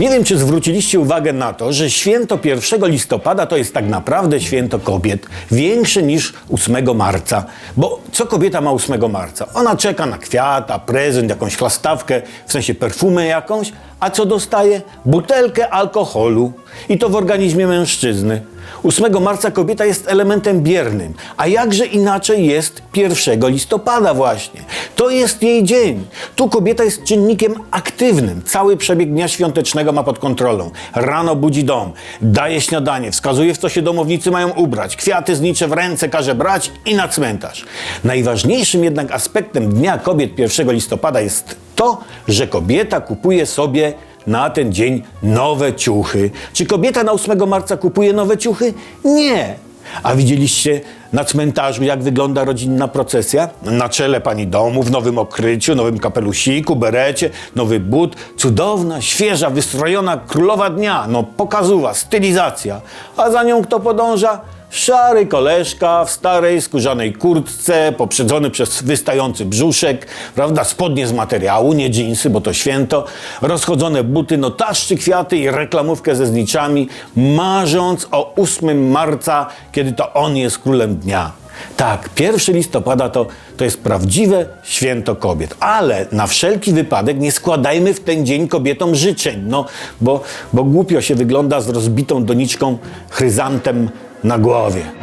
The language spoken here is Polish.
Nie wiem, czy zwróciliście uwagę na to, że święto 1 listopada to jest tak naprawdę święto kobiet, większe niż 8 marca. Bo co kobieta ma 8 marca? Ona czeka na kwiata, prezent, jakąś chlastawkę, w sensie perfumę jakąś, a co dostaje? Butelkę alkoholu. I to w organizmie mężczyzny. 8 marca kobieta jest elementem biernym, a jakże inaczej jest 1 listopada właśnie. To jest jej dzień. Tu kobieta jest czynnikiem aktywnym. Cały przebieg dnia świątecznego ma pod kontrolą. Rano budzi dom, daje śniadanie, wskazuje w co się domownicy mają ubrać, kwiaty znicze w ręce każe brać i na cmentarz. Najważniejszym jednak aspektem Dnia Kobiet 1 listopada jest to, że kobieta kupuje sobie na ten dzień nowe ciuchy. Czy kobieta na 8 marca kupuje nowe ciuchy? Nie. A widzieliście na cmentarzu, jak wygląda rodzinna procesja? Na czele pani domu, w nowym okryciu, nowym kapelusiku, berecie, nowy but. Cudowna, świeża, wystrojona królowa dnia. No, pokazuwa, stylizacja. A za nią kto podąża? Szary koleżka w starej skórzanej kurtce, poprzedzony przez wystający brzuszek, prawda, spodnie z materiału, nie dżinsy, bo to święto, rozchodzone buty, no taszczy kwiaty i reklamówkę ze zniczami, marząc o 8 marca, kiedy to on jest królem dnia. Tak, 1 listopada to, to jest prawdziwe święto kobiet, ale na wszelki wypadek nie składajmy w ten dzień kobietom życzeń, no, bo, bo głupio się wygląda z rozbitą doniczką chryzantem na głowie.